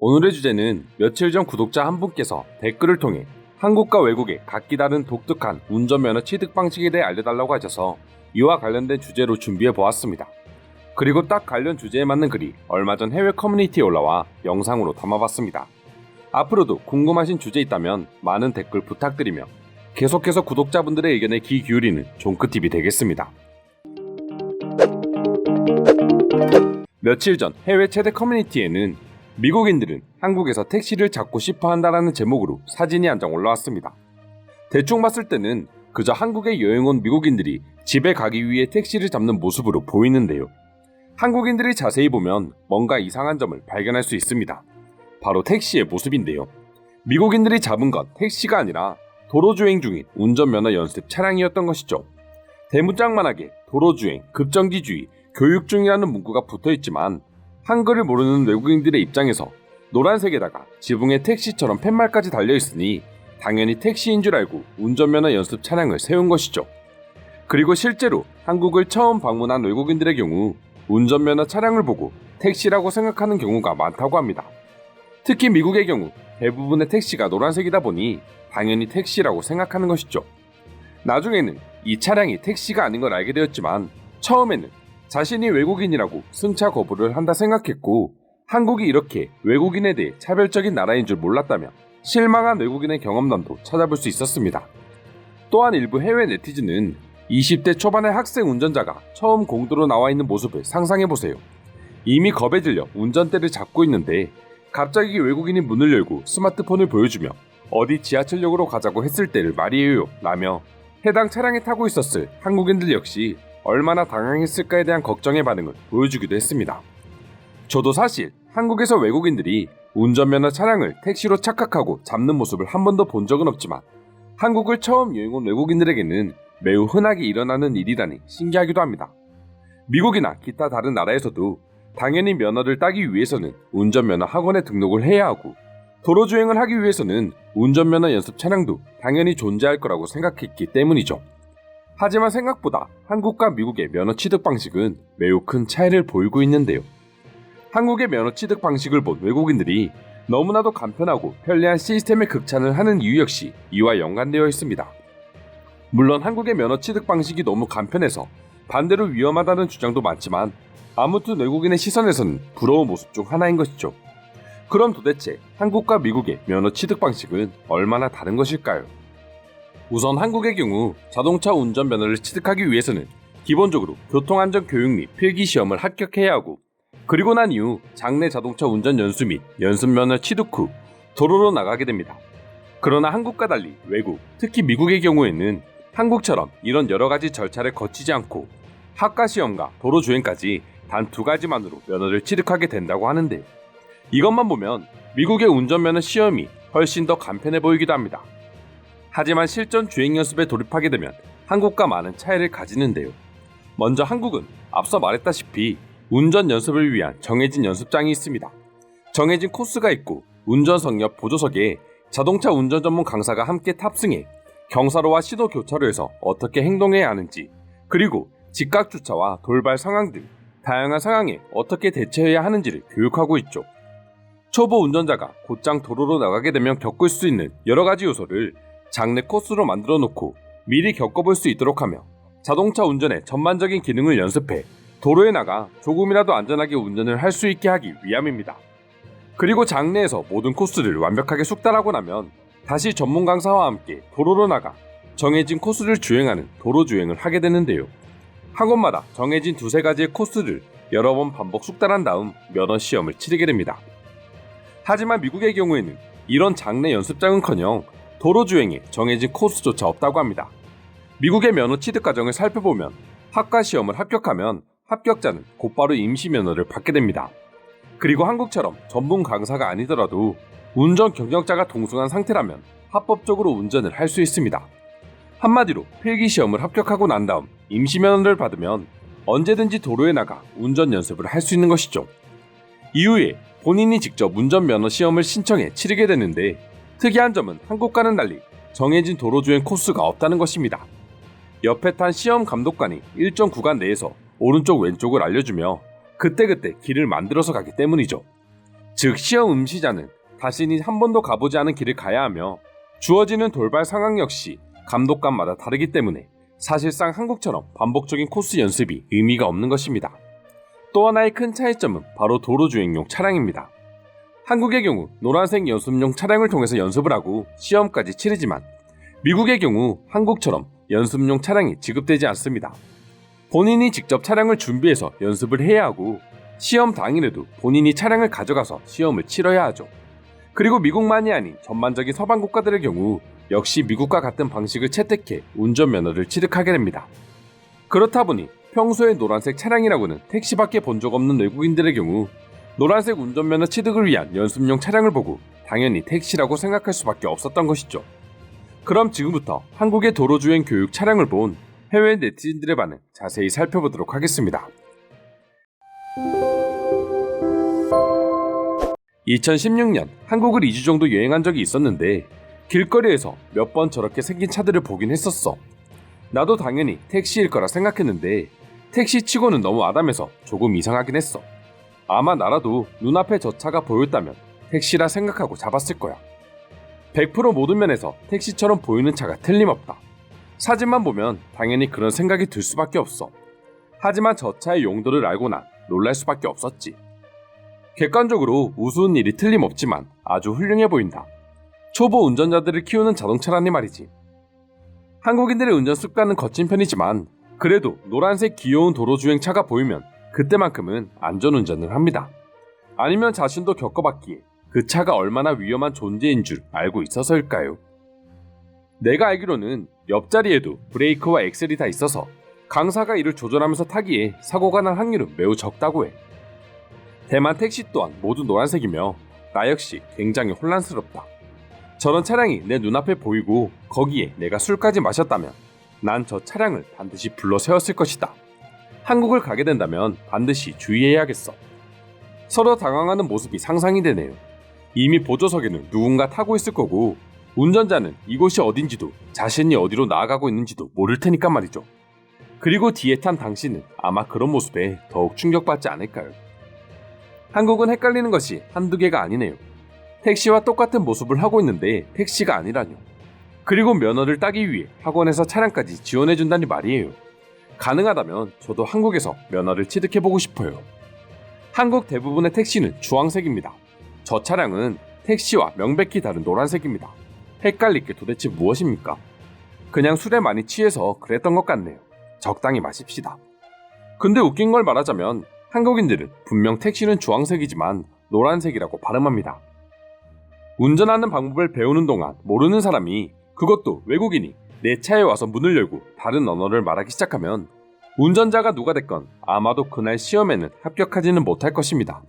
오늘의 주제는 며칠 전 구독자 한 분께서 댓글을 통해 한국과 외국의 각기 다른 독특한 운전면허 취득 방식에 대해 알려달라고 하셔서 이와 관련된 주제로 준비해 보았습니다. 그리고 딱 관련 주제에 맞는 글이 얼마 전 해외 커뮤니티에 올라와 영상으로 담아봤습니다. 앞으로도 궁금하신 주제 있다면 많은 댓글 부탁드리며 계속해서 구독자분들의 의견에 귀 기울이는 종크TV 되겠습니다. 며칠 전 해외 최대 커뮤니티에는 미국인들은 한국에서 택시를 잡고 싶어 한다라는 제목으로 사진이 한 장 올라왔습니다. 대충 봤을 때는 그저 한국에 여행 온 미국인들이 집에 가기 위해 택시를 잡는 모습으로 보이는데요. 한국인들이 자세히 보면 뭔가 이상한 점을 발견할 수 있습니다. 바로 택시의 모습인데요. 미국인들이 잡은 건 택시가 아니라 도로주행 중인 운전면허 연습 차량이었던 것이죠. 대문짝만하게 도로주행, 급정지주의, 교육 중이라는 문구가 붙어 있지만 한글을 모르는 외국인들의 입장에서 노란색에다가 지붕에 택시처럼 팻말까지 달려 있으니 당연히 택시인 줄 알고 운전면허 연습 차량을 세운 것이죠. 그리고 실제로 한국을 처음 방문한 외국인들의 경우 운전면허 차량을 보고 택시라고 생각하는 경우가 많다고 합니다. 특히 미국의 경우 대부분의 택시가 노란색이다 보니 당연히 택시라고 생각하는 것이죠. 나중에는 이 차량이 택시가 아닌 걸 알게 되었지만 처음에는 자신이 외국인이라고 승차 거부를 한다 생각했고 한국이 이렇게 외국인에 대해 차별적인 나라인 줄 몰랐다며 실망한 외국인의 경험담도 찾아볼 수 있었습니다. 또한 일부 해외 네티즌은 20대 초반의 학생 운전자가 처음 공도로 나와 있는 모습을 상상해 보세요. 이미 겁에 들려 운전대를 잡고 있는데 갑자기 외국인이 문을 열고 스마트폰을 보여주며 어디 지하철역으로 가자고 했을 때를 말이에요 라며 해당 차량에 타고 있었을 한국인들 역시 얼마나 당황했을까에 대한 걱정의 반응을 보여주기도 했습니다. 저도 사실 한국에서 외국인들이 운전면허 차량을 택시로 착각하고 잡는 모습을 한 번도 본 적은 없지만 한국을 처음 여행 온 외국인들에게는 매우 흔하게 일어나는 일이라니 신기하기도 합니다. 미국이나 기타 다른 나라에서도 당연히 면허를 따기 위해서는 운전면허 학원에 등록을 해야 하고 도로 주행을 하기 위해서는 운전면허 연습 차량도 당연히 존재할 거라고 생각했기 때문이죠. 하지만 생각보다 한국과 미국의 면허 취득 방식은 매우 큰 차이를 보이고 있는데요. 한국의 면허 취득 방식을 본 외국인들이 너무나도 간편하고 편리한 시스템의 극찬을 하는 이유 역시 이와 연관되어 있습니다. 물론 한국의 면허 취득 방식이 너무 간편해서 반대로 위험하다는 주장도 많지만 아무튼 외국인의 시선에서는 부러운 모습 중 하나인 것이죠. 그럼 도대체 한국과 미국의 면허 취득 방식은 얼마나 다른 것일까요? 우선 한국의 경우 자동차 운전 면허를 취득하기 위해서는 기본적으로 교통안전 교육 및 필기 시험을 합격해야 하고 그리고 난 이후 장내 자동차 운전 연수 및 연습 면허 취득 후 도로로 나가게 됩니다. 그러나 한국과 달리 외국, 특히 미국의 경우에는 한국처럼 이런 여러 가지 절차를 거치지 않고 학과 시험과 도로 주행까지 단 두 가지만으로 면허를 취득하게 된다고 하는데 이것만 보면 미국의 운전면허 시험이 훨씬 더 간편해 보이기도 합니다. 하지만 실전 주행 연습에 돌입하게 되면 한국과 많은 차이를 가지는데요. 먼저 한국은 앞서 말했다시피 운전 연습을 위한 정해진 연습장이 있습니다. 정해진 코스가 있고 운전 성역 보조석에 자동차 운전 전문 강사가 함께 탑승해 경사로와 시도 교차로에서 어떻게 행동해야 하는지 그리고 직각 주차와 돌발 상황 등 다양한 상황에 어떻게 대처해야 하는지를 교육하고 있죠. 초보 운전자가 곧장 도로로 나가게 되면 겪을 수 있는 여러 가지 요소를 장내 코스로 만들어 놓고 미리 겪어볼 수 있도록 하며 자동차 운전의 전반적인 기능을 연습해 도로에 나가 조금이라도 안전하게 운전을 할 수 있게 하기 위함입니다. 그리고 장내에서 모든 코스를 완벽하게 숙달하고 나면 다시 전문 강사와 함께 도로로 나가 정해진 코스를 주행하는 도로 주행을 하게 되는데요. 학원마다 정해진 두세 가지의 코스를 여러 번 반복 숙달한 다음 면허 시험을 치르게 됩니다. 하지만 미국의 경우에는 이런 장내 연습장은커녕 도로 주행에 정해진 코스조차 없다고 합니다. 미국의 면허 취득 과정을 살펴보면 학과 시험을 합격하면 합격자는 곧바로 임시 면허를 받게 됩니다. 그리고 한국처럼 전문 강사가 아니더라도 운전 경력자가 동승한 상태라면 합법적으로 운전을 할 수 있습니다. 한마디로 필기 시험을 합격하고 난 다음 임시 면허를 받으면 언제든지 도로에 나가 운전 연습을 할 수 있는 것이죠. 이후에 본인이 직접 운전 면허 시험을 신청해 치르게 되는데 특이한 점은 한국과는 달리 정해진 도로 주행 코스가 없다는 것입니다. 옆에 탄 시험 감독관이 일정 구간 내에서 오른쪽 왼쪽을 알려주며 그때그때 길을 만들어서 가기 때문이죠. 즉 시험 응시자는 자신이 한 번도 가보지 않은 길을 가야 하며 주어지는 돌발 상황 역시 감독관마다 다르기 때문에 사실상 한국처럼 반복적인 코스 연습이 의미가 없는 것입니다. 또 하나의 큰 차이점은 바로 도로 주행용 차량입니다. 한국의 경우 노란색 연습용 차량을 통해서 연습을 하고 시험까지 치르지만 미국의 경우 한국처럼 연습용 차량이 지급되지 않습니다. 본인이 직접 차량을 준비해서 연습을 해야 하고 시험 당일에도 본인이 차량을 가져가서 시험을 치러야 하죠. 그리고 미국만이 아닌 전반적인 서방 국가들의 경우 역시 미국과 같은 방식을 채택해 운전면허를 취득하게 됩니다. 그렇다 보니 평소에 노란색 차량이라고는 택시밖에 본 적 없는 외국인들의 경우 노란색 운전면허 취득을 위한 연습용 차량을 보고 당연히 택시라고 생각할 수밖에 없었던 것이죠. 그럼 지금부터 한국의 도로주행 교육 차량을 본 해외 네티즌들의 반응 자세히 살펴보도록 하겠습니다. 2016년 한국을 2주 정도 여행한 적이 있었는데 길거리에서 몇 번 저렇게 생긴 차들을 보긴 했었어. 나도 당연히 택시일 거라 생각했는데 택시 치고는 너무 아담해서 조금 이상하긴 했어. 아마 나라도 눈앞에 저 차가 보였다면 택시라 생각하고 잡았을 거야. 100% 모든 면에서 택시처럼 보이는 차가 틀림없다. 사진만 보면 당연히 그런 생각이 들 수밖에 없어. 하지만 저 차의 용도를 알고 난 놀랄 수밖에 없었지. 객관적으로 우스운 일이 틀림없지만 아주 훌륭해 보인다. 초보 운전자들을 키우는 자동차라니 말이지. 한국인들의 운전 습관은 거친 편이지만 그래도 노란색 귀여운 도로주행차가 보이면 그때만큼은 안전운전을 합니다. 아니면 자신도 겪어봤기에 그 차가 얼마나 위험한 존재인 줄 알고 있어서일까요? 내가 알기로는 옆자리에도 브레이크와 엑셀이 다 있어서 강사가 이를 조절하면서 타기에 사고가 날 확률은 매우 적다고 해. 대만 택시 또한 모두 노란색이며 나 역시 굉장히 혼란스럽다. 저런 차량이 내 눈앞에 보이고 거기에 내가 술까지 마셨다면 난 저 차량을 반드시 불러 세웠을 것이다. 한국을 가게 된다면 반드시 주의해야겠어. 서로 당황하는 모습이 상상이 되네요. 이미 보조석에는 누군가 타고 있을 거고 운전자는 이곳이 어딘지도 자신이 어디로 나아가고 있는지도 모를 테니까 말이죠. 그리고 뒤에 탄 당신은 아마 그런 모습에 더욱 충격받지 않을까요? 한국은 헷갈리는 것이 한두 개가 아니네요. 택시와 똑같은 모습을 하고 있는데 택시가 아니라뇨. 그리고 면허를 따기 위해 학원에서 차량까지 지원해준다니 말이에요. 가능하다면 저도 한국에서 면허를 취득해보고 싶어요. 한국 대부분의 택시는 주황색입니다. 저 차량은 택시와 명백히 다른 노란색입니다. 헷갈릴 게 도대체 무엇입니까? 그냥 술에 많이 취해서 그랬던 것 같네요. 적당히 마십시다. 근데 웃긴 걸 말하자면 한국인들은 분명 택시는 주황색이지만 노란색이라고 발음합니다. 운전하는 방법을 배우는 동안 모르는 사람이 그것도 외국인이 내 차에 와서 문을 열고 다른 언어를 말하기 시작하면 운전자가 누가 됐건 아마도 그날 시험에는 합격하지는 못할 것입니다.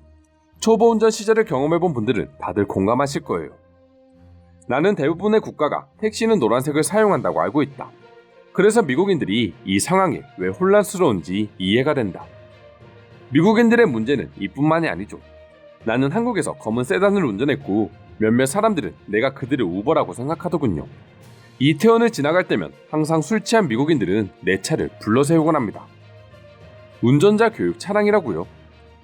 초보 운전 시절을 경험해본 분들은 다들 공감하실 거예요. 나는 대부분의 국가가 택시는 노란색을 사용한다고 알고 있다. 그래서 미국인들이 이 상황에 왜 혼란스러운지 이해가 된다. 미국인들의 문제는 이뿐만이 아니죠. 나는 한국에서 검은 세단을 운전했고 몇몇 사람들은 내가 그들의 우버라고 생각하더군요. 이태원을 지나갈 때면 항상 술 취한 미국인들은 내 차를 불러 세우곤 합니다. 운전자 교육 차량이라고요.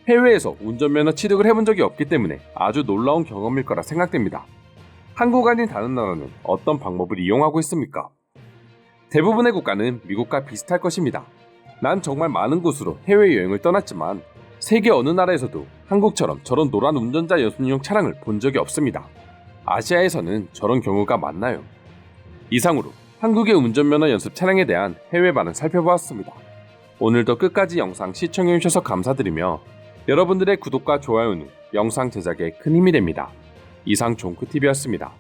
해외에서 운전면허 취득을 해본 적이 없기 때문에 아주 놀라운 경험일 거라 생각됩니다. 한국 아닌 다른 나라는 어떤 방법을 이용하고 있습니까? 대부분의 국가는 미국과 비슷할 것입니다. 난 정말 많은 곳으로 해외여행을 떠났지만 세계 어느 나라에서도 한국처럼 저런 노란 운전자 연습용 차량을 본 적이 없습니다. 아시아에서는 저런 경우가 많나요? 이상으로 한국의 운전면허 연습 차량에 대한 해외 반응 살펴보았습니다. 오늘도 끝까지 영상 시청해주셔서 감사드리며 여러분들의 구독과 좋아요는 영상 제작에 큰 힘이 됩니다. 이상 종크TV였습니다.